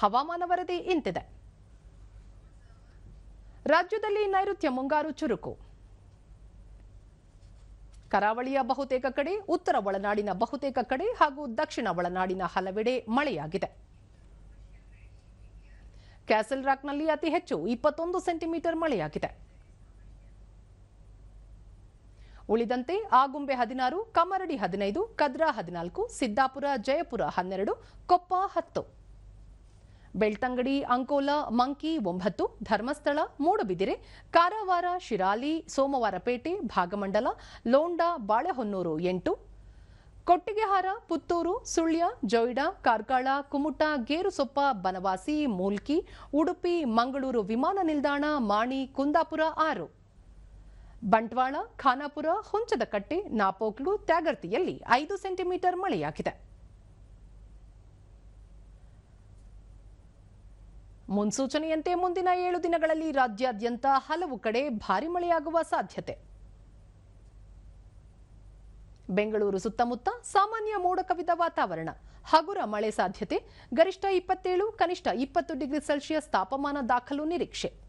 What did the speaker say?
ಹವಾಮಾನ ವರದಿ ಇಂತಿದೆ. ರಾಜ್ಯದಲ್ಲಿ ನೈಋತ್ಯ ಮುಂಗಾರು ಚುರುಕು. ಕರಾವಳಿಯ ಬಹುತೇಕ ಕಡೆ, ಉತ್ತರ ಒಳನಾಡಿನ ಬಹುತೇಕ ಕಡೆ ಹಾಗೂ ದಕ್ಷಿಣ ಒಳನಾಡಿನ ಹಲವೆಡೆ ಮಳೆಯಾಗಿದೆ. ಕ್ಯಾಸಲ್ ರಾಕ್ನಲ್ಲಿ ಅತಿ ಹೆಚ್ಚು ಇಪ್ಪತ್ತೊಂದು ಸೆಂಟಿಮೀಟರ್ ಮಳೆಯಾಗಿದೆ. ಉಳಿದಂತೆ ಆಗುಂಬೆ ಹದಿನಾರು ಕಮರಡಿ ಹದಿನೈದು, ಕದ್ರಾ ಹದಿನಾಲ್ಕು, ಸಿದ್ದಾಪುರ, ಜಯಪುರ ಹನ್ನೆರಡು, ಕೊಪ್ಪ ಹತ್ತು. ಬೆಳ್ತಂಗಡಿ, ಅಂಕೋಲ, ಮಂಕಿ, ಒಂಬತ್ತು, ಧರ್ಮಸ್ಥಳ, ಮೂಡುಬಿದಿರೆ, ಕಾರವಾರ, ಶಿರಾಲಿ, ಸೋಮವಾರಪೇಟೆ, ಭಾಗಮಂಡಲ, ಲೋಂಡಾ, ಬಾಳೆಹೊನ್ನೂರು ಎಂಟು. ಕೊಟ್ಟಿಗೆಹಾರ, ಪುತ್ತೂರು, ಸುಳ್ಯ, ಜೊಯ್ಡಾ, ಕಾರ್ಕಳ, ಕುಮುಟ, ಗೇರುಸೊಪ್ಪ, ಬನವಾಸಿ, ಮೂಲ್ಕಿ, ಉಡುಪಿ, ಮಂಗಳೂರು ವಿಮಾನ ನಿಲ್ದಾಣ, ಮಾಣಿ, ಕುಂದಾಪುರ ಆರು. ಬಂಟ್ವಾಳ, ಖಾನಾಪುರ, ಹುಂಚದಕಟ್ಟೆ, ನಾಪೋಕ್ಲು, ತ್ಯಾಗರ್ತಿಯಲ್ಲಿ ಐದು ಸೆಂಟಿಮೀಟರ್ ಮಳೆಯಾಗಿದೆ. ಮುನ್ಸೂಚನೆಯಂತೆ ಮುಂದಿನ ಏಳು ದಿನಗಳಲ್ಲಿ ರಾಜ್ಯಾದ್ಯಂತ ಹಲವು ಕಡೆ ಭಾರಿ ಮಳೆಯಾಗುವ ಸಾಧ್ಯತೆ. ಬೆಂಗಳೂರು ಸುತ್ತಮುತ್ತ ಸಾಮಾನ್ಯ ಮೋಡ ಕವಿದ ವಾತಾವರಣ. ಹಗುರ ಮಳೆ ಸಾಧ್ಯತೆ. ಗರಿಷ್ಠ ಇಪ್ಪತ್ತೇಳು, ಕನಿಷ್ಠ ಇಪ್ಪತ್ತು ಡಿಗ್ರಿ ಸೆಲ್ಸಿಯಸ್ ತಾಪಮಾನ ದಾಖಲು ನಿರೀಕ್ಷೆ.